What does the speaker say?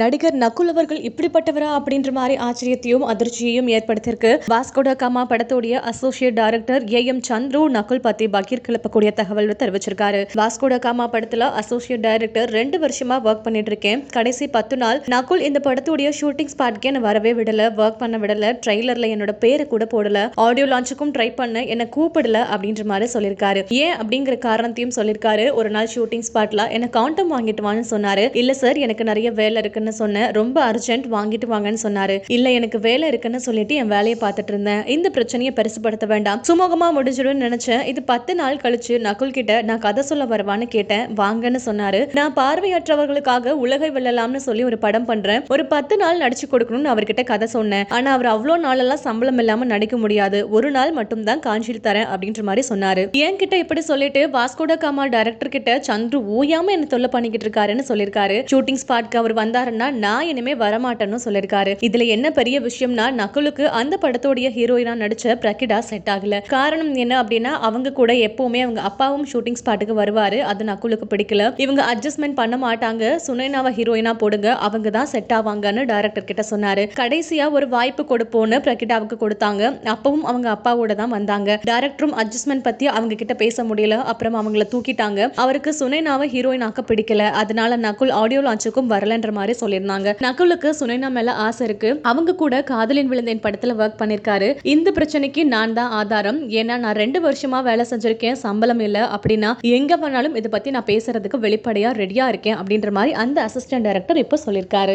நடிகர் நகுல் அவர்கள் இப்படிப்பட்டவரா அப்படின்ற மாதிரி ஆச்சரியத்தையும் அதிர்ச்சியையும் ஏற்படுத்தியிருக்கு. வாஸ்கோட காமா படத்துடைய associate director A M Chandru Nakul பத்தி பகீர் கிளப்பக்கூடிய தகவல் தெரிவிச்சிருக்காரு. வாஸ்கோட காமா படத்துல அசோசியேட் டைரக்டர் ரெண்டு வருஷமா ஒர்க் பண்ணிட்டு இருக்கேன் கடைசி பத்து நாள் நகுல் இந்த படத்துடைய ஷூட்டிங் ஸ்பாட்க்கு என்ன வரவே விடல ஒர்க் பண்ண விடல ட்ரெய்லர்ல என்னோட பேரை கூட போடல ஆடியோ லான்ச்சுக்கும் ட்ரை பண்ண என்ன கூப்பிடல அப்படின்ற மாதிரி சொல்லியிருக்காரு. ஏன் அப்படிங்கிற காரணத்தையும் சொல்லியிருக்காரு. ஒரு நாள் ஷூட்டிங் ஸ்பாட்ல என்ன கவுண்டம் வாங்கிட்டு வான்னு சொன்னாரு. இல்ல சார் எனக்கு நிறைய வேலை இருக்கு இருக்குன்னு சொன்னேன். ரொம்ப அர்ஜென்ட் வாங்கிட்டு வாங்கன்னு சொன்னாரு. இல்ல எனக்கு வேலை இருக்குன்னு சொல்லிட்டு என் வேலையை பார்த்துட்டு இருந்தேன். இந்த பிரச்சனையை பெருசுப்படுத்த வேண்டாம். சுமூகமா முடிஞ்சிடும் நினைச்சேன். இது பத்து நாள் கழிச்சு நகுல் கிட்ட நான் கதை சொல்ல வருவான்னு கேட்டேன். வாங்கன்னு சொன்னாரு. நான் பார்வையற்றவர்களுக்காக உலகை வெல்லலாம்னு சொல்லி ஒரு படம் பண்றேன். ஒரு பத்து நாள் நடிச்சு கொடுக்கணும்னு அவர்கிட்ட கதை சொன்னேன். ஆனா அவர் அவ்வளோ நாளெல்லாம் சம்பளம் இல்லாம நடிக்க முடியாது. ஒரு நாள் மட்டும் தான் காஞ்சியில் தரேன் அப்படின்ற மாதிரி சொன்னாரு. என்கிட்ட இப்படி சொல்லிட்டு வாஸ்கோட காமா டைரக்டர் கிட்ட சந்துரு ஓயாம என்ன தொல்லை பண்ணிக்கிட்டு இருக்காருன்னு சொல்லியிருக்காரு. ஷூட்டிங் ஸ்பாட்க்கு அவர் வந்தாரு சொன்னா நான் இனிமே வரமாட்டேன்னு சொல்லியிருக்காரு. இதுல என்ன பெரிய விஷயம்னா நகுலுக்கு அந்த படத்தோடைய ஹீரோயினா நடிச்ச பிரகிடா செட் ஆகல. காரணம் என்ன அப்படின்னா அவங்க கூட எப்பவுமே அவங்க அப்பாவும் ஷூட்டிங் ஸ்பாட்டுக்கு வருவாரு. அது நகுலுக்கு பிடிக்கல. இவங்க அட்ஜஸ்ட்மெண்ட் பண்ண மாட்டாங்க. சுனைனாவை ஹீரோயினா போடுங்க. அவங்க தான் செட் ஆவாங்கன்னு டைரக்டர் கிட்ட சொன்னாரு. கடைசியா ஒரு வாய்ப்பு கொடுப்போன்னு பிரகிடாவுக்கு கொடுத்தாங்க. அப்பவும் அவங்க அப்பாவோட தான் வந்தாங்க. டைரக்டரும் அட்ஜஸ்ட்மெண்ட் பத்தி அவங்க கிட்ட பேச முடியல. அப்புறம் அவங்கள தூக்கிட்டாங்க. அவருக்கு சுனைனாவை ஹீரோயினாக்க பிடிக்கல. அதனால நகுல் ஆடியோ லான்ச்சுக்கும் வரலன்ற மாதிரி சொல்லியிருந்தாங்க. நகுலுக்கு சுனைனா மேல ஆசை இருக்கு. அவங்க கூட காதலின் விழுந்தேன் படத்துல ஒர்க் பண்ணிருக்காரு. இந்த பிரச்சனைக்கு நான் தான் ஆதாரம். ஏன்னா நான் ரெண்டு வருஷமா வேலை செஞ்சிருக்கேன் சம்பளம் இல்ல அப்படின்னா எங்க வேணாலும் இதை பத்தி நான் பேசுறதுக்கு வெளிப்படையா ரெடியா இருக்கேன் அப்படின்ற மாதிரி அந்த அசிஸ்டன்ட் டைரக்டர் இப்ப சொல்லியிருக்காரு